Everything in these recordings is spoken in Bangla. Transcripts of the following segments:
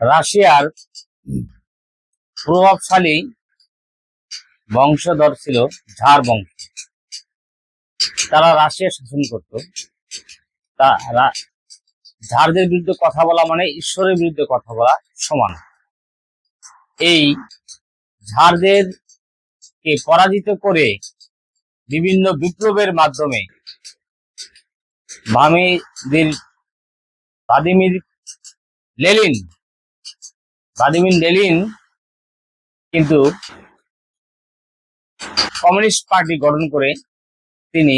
রাশিয়ার প্রভাবশালী বংশধর ছিল ঝাড় বংশ। তারা রাশিয়া শাসন করত। তা রা- ঝাড়দের বিরুদ্ধে কথা বলা মানে ঈশ্বরের বিরুদ্ধে কথা বলা সমান। এই ঝাড়দের কে পরাজিত করে বিভিন্ন বিপ্লবের মাধ্যমে ভামিদের ভ্লাদিমির লেলিন ভ্লাদিমির লেলিন কিন্তু কমিউনিস্ট পার্টি গঠন করে তিনি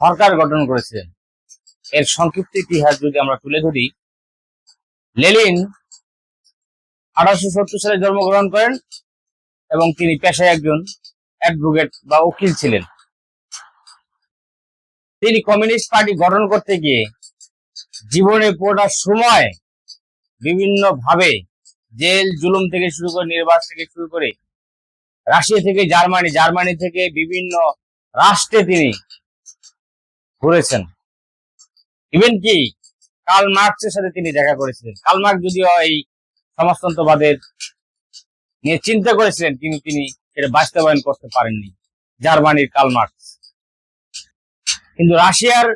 সরকার গঠন করেছিলেন। এর সংক্ষিপ্ত ইতিহাস যদি আমরা তুলে ধরি, লেলিন আঠারোশো সত্তর সালে জন্মগ্রহণ করেন এবং তিনি পেশায় একজন অ্যাডভোকেট বা উকিল ছিলেন। তিনি কমিউনিস্ট পার্টি গঠন করতে গিয়ে জীবনে পুরোটা সময় বিভিন্ন ভাবে জেল, জুলুম থেকে শুরু করে, নির্বাস থেকে শুরু করে, রাশিয়া থেকে জার্মানি জার্মানি থেকে বিভিন্ন রাষ্ট্রে তিনি ঘুরেছেন। ইভেন কি? কার্ল মার্কসের সাথে তিনি দেখা করেছিলেন। কার্ল মার্কস যদিও এই সমাজতন্ত্রবাদের নিয়ে চিন্তা করেছিলেন, কিন্তু তিনি এটা বাস্তবায়ন করতে পারেননি, জার্মানির কার্ল মার্কস কিন্তু রাশিয়ার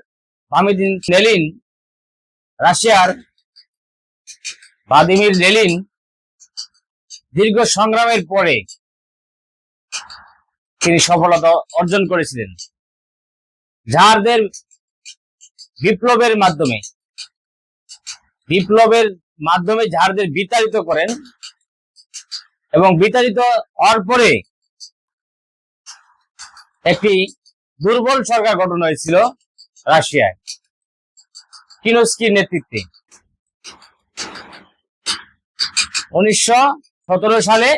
ভামিদিন লেলিন রাশিয়ার ভ্লাদিমির লেলিন দীর্ঘ সংগ্রামের পরে তিনি সফলতা অর্জন করেছিলেন। ঝাড়দের বিপ্লবের মাধ্যমে বিপ্লবের মাধ্যমে ঝাড়দের বিতাড়িত করেন এবং বিতাড়িত হওয়ার পরে একটি দুর্বল সরকার গঠন হয়েছিল রাশিয়ায়। কিনোস্কির নেতৃত্বে। উনিশশো সতেরো সালে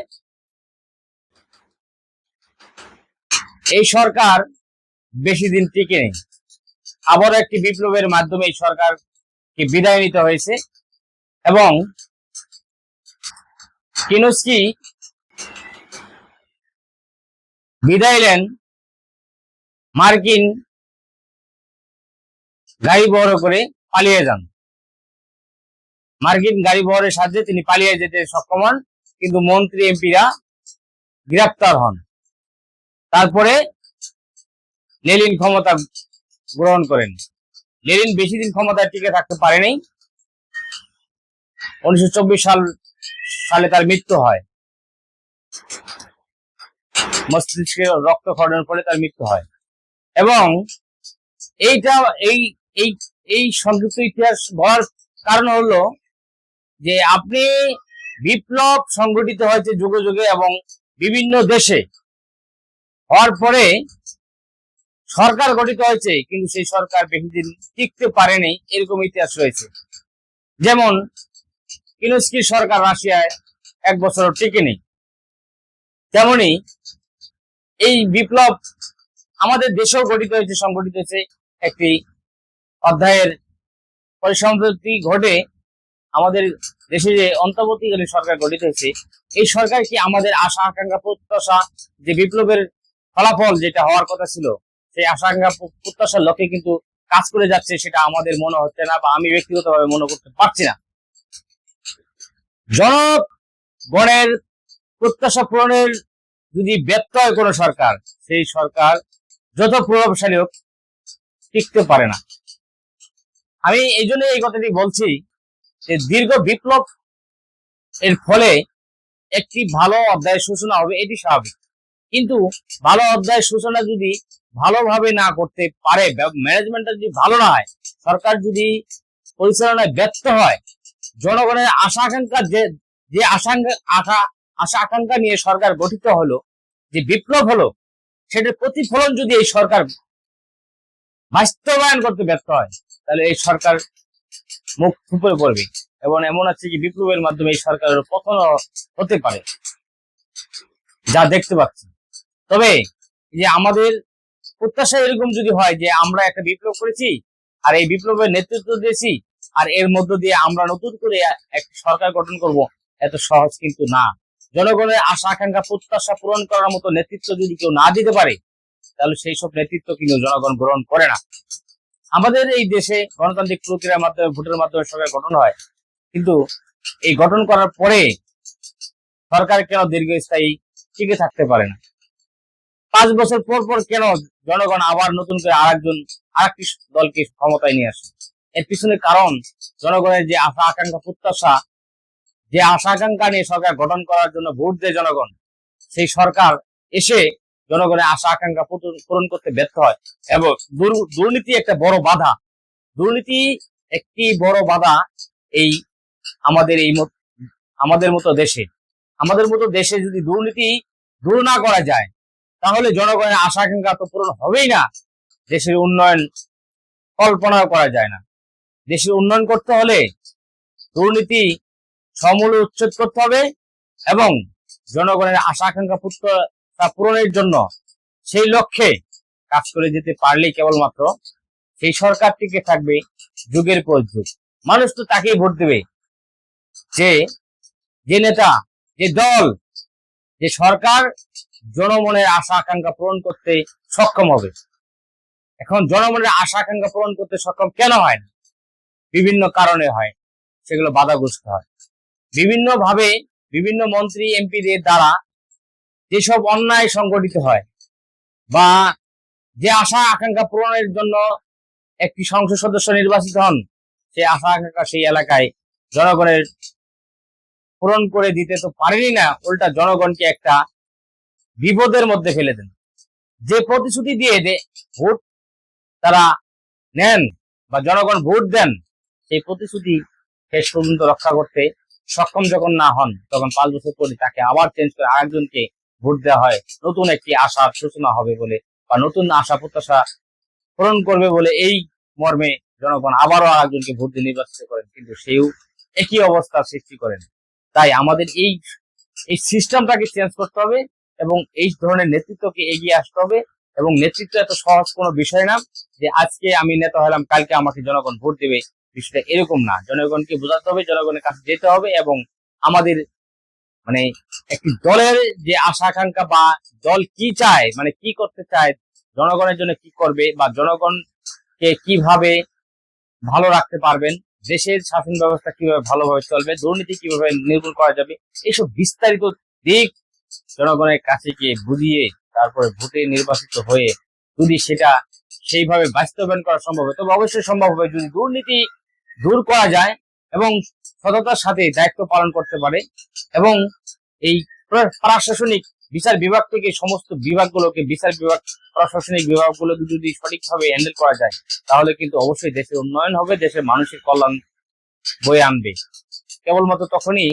এই সরকার বেশি দিন টিকে নেই। আবার একটি বিপ্লবের মাধ্যমে এই সরকারকে বিদায় নিতে হয়েছে এবং কিনোস্কি বিদায় নেন মার্কিন গাড়ি বহর করে পালিয়ে যান। মার্কিন গাড়ি বহরের সাহায্যে তিনি পালিয়ে যেতে সক্ষম হন। কিন্তু মন্ত্রী এমপিরা গ্রেপ্তার হন। তারপরে লেলিন ক্ষমতা গ্রহণ করেন। লেলিন বেশি দিন ক্ষমতায় টিকে থাকতে পারেনি। উনিশশো চব্বিশ সাল, সালে তার মৃত্যু হয়। মস্তিষ্কে রক্তক্ষরণের ফলে তার মৃত্যু হয়। এবং এইটা, এই এই এই সংক্ষিপ্ত ইতিহাস বলার কারণ হলো যে আপনি বিপ্লব সংগঠিত হয়েছে যুগে যুগে এবং বিভিন্ন দেশে। হওয়ার পরে সরকার গঠিত হয়েছে, কিন্তু সেই সরকার বেশি দিন টিকতে পারেনি, এরকম ইতিহাস রয়েছে। যেমন কিনস্কি সরকার রাশিয়ায় এক বছর টিকেনি। তেমনি, এই বিপ্লব আমাদের দেশেও গঠিত হয়েছে, সংগঠিত হয়েছে, একটি অধ্যায়ের পরিসমাপ্তি ঘটে আমাদের দেশে যে অন্তর্বর্তীকালীন সরকার গঠিত হয়েছে, এই সরকার কি আমাদের আশা, আকাঙ্ক্ষা, প্রত্যাশা, যে বিপ্লবের ফলাফল যেটা হওয়ার কথা ছিল, সেই আশা, আকাঙ্ক্ষা প্র- প্রত্যাশার লক্ষ্যে কিন্তু কাজ করে যাচ্ছে সেটা আমাদের মনে হচ্ছে না বা আমি ব্যক্তিগতভাবে মনে করতে পারছি না। জনগণের প্রত্যাশা পূরণের যদি ব্যর্থ হয় কোনো সরকার, সেই সরকার যত প্রভাবশালী হোক, টিকতে পারে না। আমি এই জন্য এই কথাটি বলছি যে দীর্ঘ বিপ্লব এর ফলে একটি ভালো অধ্যায় সূচনা হবে, এটি স্বাভাবিক। কিন্তু ভালো অধ্যায় সূচনা যদি ভালোভাবে না করতে পারে ম্যানেজমেন্টটা যদি ভালো না হয়, সরকার যদি পরিচালনায় ব্যর্থ হয়, জনগণের আশা আকাঙ্ক্ষা যে যে আশা আশা আকাঙ্ক্ষা নিয়ে সরকার গঠিত হলো, যে বিপ্লব হলো, সেটার প্রতিফলন যদি এই সরকার বাস্তবায়ন করতে ব্যর্থ হয়, তাহলে এই সরকার মুখ থুপড়ে পড়বে এবং এমন আছে যে বিপ্লবের মাধ্যমে এই সরকারের পতন হতে পারে। যা দেখতে পাচ্ছি। তবে যে আমাদের প্রত্যাশা এরকম যদি হয় যে আমরা একটা বিপ্লব করেছি, আর এই বিপ্লবের নেতৃত্ব দিয়েছি, আর এর মধ্য দিয়ে আমরা নতুন করে একটা সরকার গঠন করব, এত সহজ কিন্তু না। জনগণের আশা, আকাঙ্ক্ষা, প্রত্যাশা পূরণ করার মতো নেতৃত্ব যদি কেউ না দিতে পারে, তাহলে সেই সব নেতৃত্ব কিন্তু জনগণ গ্রহণ করে না। আমাদের এই দেশে গণতান্ত্রিক প্রক্রিয়ার মাধ্যমে, ভোটের মাধ্যমে সরকার গঠন হয়। কিন্তু এই গঠন করার পরে সরকার কেন দীর্ঘস্থায়ী টিকে থাকতে পারে না? পাঁচ বছর পর পর কেন জনগণ আবার নতুন করে আরেকজন, আরেকটি দলকে ক্ষমতায় নিয়ে আসে? এর পিছনে কারণ জনগণের যে আশা, আকাঙ্ক্ষা, প্রত্যাশা, যে আশা, আকাঙ্ক্ষা নিয়ে সরকার গঠন করার জন্য ভোট দেয় জনগণ, সেই সরকার এসে জনগণের আশা, আকাঙ্ক্ষা পূরণ- করতে ব্যর্থ হয়। এবং দুর্নীতি একটা বড় বাধা। দুর্নীতি একটি বড় বাধা এই আমাদের এই আমাদের মতো দেশে। আমাদের মতো দেশে যদি দুর্নীতি দূর না করা যায়, তাহলে জনগণের আশা, আকাঙ্ক্ষা তো পূরণ হবেই না। দেশের উন্নয়ন কল্পনাও করা যায় না। দেশের উন্নয়ন করতে হলে দুর্নীতি সমূলে উচ্ছেদ করতে হবে এবং জনগণের আশা, আকাঙ্ক্ষা তা পূরণের জন্য সেই লক্ষ্যে কাজ করে যেতে পারলেই কেবলমাত্র সেই সরকার টিকে থাকবে যুগের পর যুগ। মানুষ তো তাকেই ভোট দেবে। যে যে নেতা, যে দল, যে সরকার জনমনের আশা, আকাঙ্ক্ষা পূরণ করতে সক্ষম হবে। এখন জনমনের আশা, আকাঙ্ক্ষা পূরণ করতে সক্ষম কেন হয় না? বিভিন্ন কারণে হয়। সেগুলো বাধাগ্রস্ত হয়। বিভিন্ন ভাবে বিভিন্ন মন্ত্রী, এমপিদের দ্বারা যেসব অন্যায় সংগঠিত হয় বা যে আশা আকাঙ্ক্ষা পূরণের জন্য একটি সংসদ সদস্য নির্বাচিত হন, সেই আশা আকাঙ্ক্ষা সেই এলাকায় জনগণের পূরণ করে দিতে তো পারেনি না, উল্টা জনগণকে একটা বিপদের মধ্যে ফেলে দেন। যে প্রতিশ্রুতি দিয়ে যে ভোট তারা নেন বা জনগণ ভোট দেন, সেই প্রতিশ্রুতি শেষ পর্যন্ত রক্ষা করতে সক্ষম যখন না হন, তখন পাঁচ বছর পরে তাকে আবার চেঞ্জ করে আরেকজনকে ভোট দেওয়া হয়, নতুন একটি আশার সূচনা হবে বলে বা নতুন আশা প্রত্যাশা পূরণ করবে বলে এই মর্মে জনগণ আবারও আরেকজনকে ভোট দিয়ে নির্বাচিত করেন, কিন্তু সেও একই অবস্থার সৃষ্টি করেন। তাই আমাদের এই এই সিস্টেমটাকে চেঞ্জ করতে হবে এবং এই ধরনের নেতৃত্বকে এগিয়ে আসতে হবে এবং নেতৃত্ব এত সহজ কোনো বিষয় না যে আজকে আমি নেতা হলাম, কালকে আমাকে জনগণ ভোট দেবে, বিষয়টা এরকম না। জনগণকে বোঝাতে হবে, জনগণের কাছে যেতে হবে এবং আমাদের মানে একটি দলের যে আশা আকাঙ্ক্ষা বা দল কি চায় মানে কি করতে চায়, জনগণের জন্য কি করবে বা জনগণকে কীভাবে ভালো রাখতে পারবেন, দেশের শাসন ব্যবস্থা কীভাবে ভালোভাবে চলবে, দুর্নীতি কীভাবে নির্মূল করা যাবে, এইসব বিস্তারিত দিক জনগণের কাছে গিয়ে বুঝিয়ে তারপরে ভোটে নির্বাচিত হয়ে যদি সেটা সেইভাবে বাস্তবায়ন করা সম্ভব হয়, তবে অবশ্যই সম্ভব হবে যদি দুর্নীতি দূর করা যায় এবং সততার সাথে দায়িত্ব পালন করতে পারে এবং এই প্র- প্রশাসনিক বিচার বিভাগ থেকে সমস্ত বিভাগগুলোকে, বিচার বিভাগ, প্রশাসনিক বিভাগগুলোকে যদি সঠিকভাবে হ্যান্ডেল করা যায়, তাহলে কিন্তু অবশ্যই দেশের উন্নয়ন হবে, দেশের মানুষের কল্যাণ বয়ে আনবে। কেবলমাত্র তখনই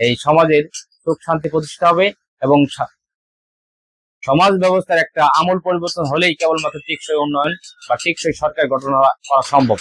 এই সমাজের সুখ শান্তি প্রতিষ্ঠা হবে এবং সমাজ ব্যবস্থার একটা আমূল পরিবর্তন হলেই কেবলমাত্র টেকসই উন্নয়ন বা টেকসই সরকার গঠন করা সম্ভব।